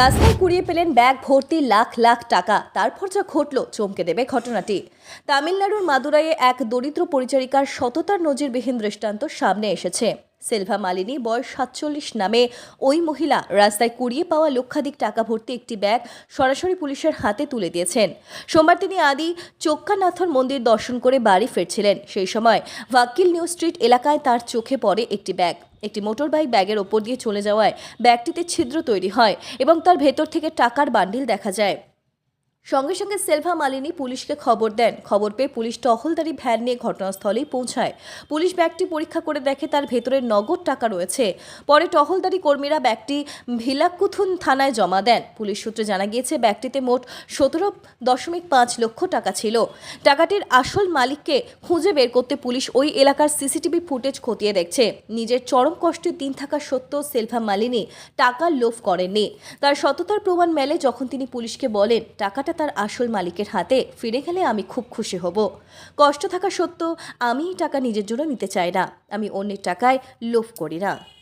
রাস্তায় কুড়িয়ে পেলেন ব্যাগ, ভর্তি লাখ লাখ টাকা। তারপর যা ঘটল, চমকে দেবে ঘটনাটি। তামিলনাড়ুর মাদুরাইয়ে এক দরিদ্র পরিচারিকার সততার নজিরবিহীন দৃষ্টান্ত সামনে এসেছে। সেলভা মালিনী, বয়স সাতচল্লিশ, নামে ওই মহিলা রাস্তায় কুড়িয়ে পাওয়া লক্ষাধিক টাকা ভর্তি একটি ব্যাগ সরাসরি পুলিশের হাতে তুলে দিয়েছেন। সোমবার তিনি আদি চোক্কানাথর মন্দির দর্শন করে বাড়ি ফিরছিলেন। সেই সময় ভাক্কিল নিউ স্ট্রিট এলাকায় তার চোখে পড়ে একটি ব্যাগ। একটি মোটরবাইক ব্যাগের ওপর দিয়ে চলে যাওয়ায় ব্যাগটিতে ছিদ্র তৈরি হয় এবং তার ভেতর থেকে টাকার বান্ডিল দেখা যায়। সঙ্গে সঙ্গে সেলভা মালিনী পুলিশকে খবর দেন। খবর পেয়ে পুলিশ টহলদারি ভ্যান নিয়ে ঘটনাস্থলেই পৌঁছায়। পুলিশ ব্যাগটি পরীক্ষা করে দেখে তার ভেতরে নগদ টাকা রয়েছে। পরে টহলদারি কর্মীরা ব্যাগটি ভিলাকুথুন থানায় জমা দেন। পুলিশ সূত্রে জানা গিয়েছে, ব্যাগটিতে মোট সতেরো দশমিক পাঁচ লক্ষ টাকা ছিল। টাকাটির আসল মালিককে খুঁজে বের করতে পুলিশ ওই এলাকার সিসিটিভি ফুটেজ খতিয়ে দেখছে। নিজের চরম কষ্টের দিন থাকা সত্ত্বেও সেলভা মালিনী টাকা লোভ করেননি। তার সততার প্রমাণ মেলে যখন তিনি পুলিশকে বলেন, টাকাটা তার আসল মালিকের হাতে ফিরে গেলে আমি খুব খুশি হব। কষ্ট থাকা সত্ত্বেও আমি এই টাকা নিজের জন্য নিতে চাই না। আমি অন্যের টাকায় লোভ করি না।